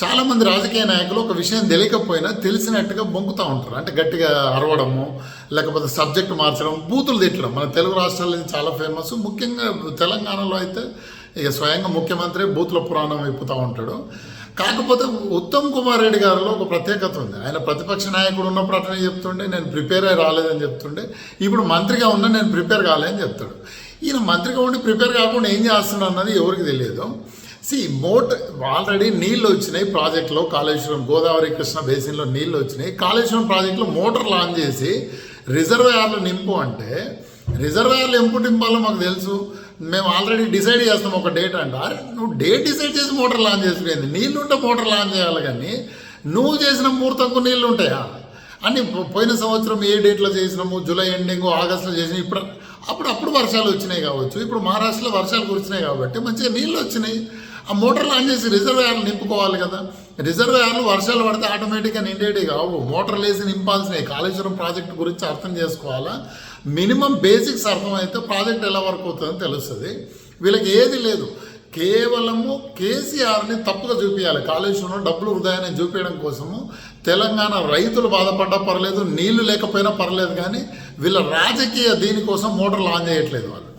చాలామంది రాజకీయ నాయకులు ఒక విషయం తెలియకపోయినా తెలిసినట్టుగా బొంకుతూ ఉంటారు. అంటే గట్టిగా అరవడము లేకపోతే సబ్జెక్ట్ మార్చడం బూతులు తిట్టడం. మన తెలుగు రాష్ట్రాల్లో చాలా ఫేమస్. ముఖ్యంగా తెలంగాణలో అయితే ఇక స్వయంగా ముఖ్యమంత్రి బూతుల పురాణం విప్పుతూ ఉంటాడు. కాకపోతే ఉత్తమ్ కుమార్ రెడ్డి గారిలో ఒక ప్రత్యేకత ఉంది. ఆయన ప్రతిపక్ష నాయకుడు ఉన్నప్పుడు అట్లనే చెప్తుండే నేను ప్రిపేర్ అయ్యి రాలేదని చెప్తుండే. ఇప్పుడు మంత్రిగా ఉన్నా నేను ప్రిపేర్ కాలేదని చెప్తాడు. ఈయన మంత్రిగా ఉండి ప్రిపేర్ కాకుండా ఏం చేస్తున్నాడు అన్నది ఎవరికి తెలియదు. సి మోట ఆల్రెడీ నీళ్ళు వచ్చినాయి ప్రాజెక్టులో కాళేశ్వరం గోదావరి కృష్ణ బేసిన్లో నీళ్ళు వచ్చినాయి. కాళేశ్వరం ప్రాజెక్టులో మోటార్ లాంచ్ చేసి రిజర్వాయర్లు నింపు అంటే రిజర్వాయర్లు ఎంపు నింపాలో మాకు తెలుసు. మేము ఆల్రెడీ డిసైడ్ చేస్తాం ఒక డేట్ అంట. అరే నువ్వు డేట్ డిసైడ్ చేసి మోటార్ లాంచ్ చేసిపోయింది నీళ్ళు ఉంటే మోటార్ లాంచ్ చేయాలి కానీ నువ్వు చేసిన ముహూర్తంకు నీళ్ళు ఉంటాయా? అని పోయిన సంవత్సరం ఏ డేట్లో చేసినాము? జూలై ఎండింగ్ ఆగస్టులో చేసినాం ఇప్పుడు అప్పుడు అప్పుడు వర్షాలు వచ్చినాయి కావచ్చు. ఇప్పుడు మహారాష్ట్రలో వర్షాలు కురిచినాయి కాబట్టి మంచిగా నీళ్ళు వచ్చినాయి. ఆ మోటార్లు ఆన్ చేసి రిజర్వాయర్లు నింపుకోవాలి కదా. రిజర్వేయర్లు వర్షాలు పడితే ఆటోమేటిక్గా నిండేటి కావు. మోటార్లు వేసి నింపాల్సినవి. కాళేశ్వరం ప్రాజెక్ట్ గురించి అర్థం చేసుకోవాలా? మినిమం బేసిక్స్ అర్థమైతే ప్రాజెక్ట్ ఎలా వర్క్ అవుతుందని తెలుస్తుంది. వీళ్ళకి ఏది లేదు. కేవలము కేసీఆర్ని తప్పుగా చూపించాలి కాళేశ్వరంలో డబ్బులు వృధాయని చూపించడం కోసము తెలంగాణ రైతులు బాధపడ్డా పర్లేదు నీళ్ళు లేకపోయినా పర్లేదు కానీ వీళ్ళ రాజకీయ దీనికోసం మోటార్లు ఆన్ చేయట్లేదు వాళ్ళు.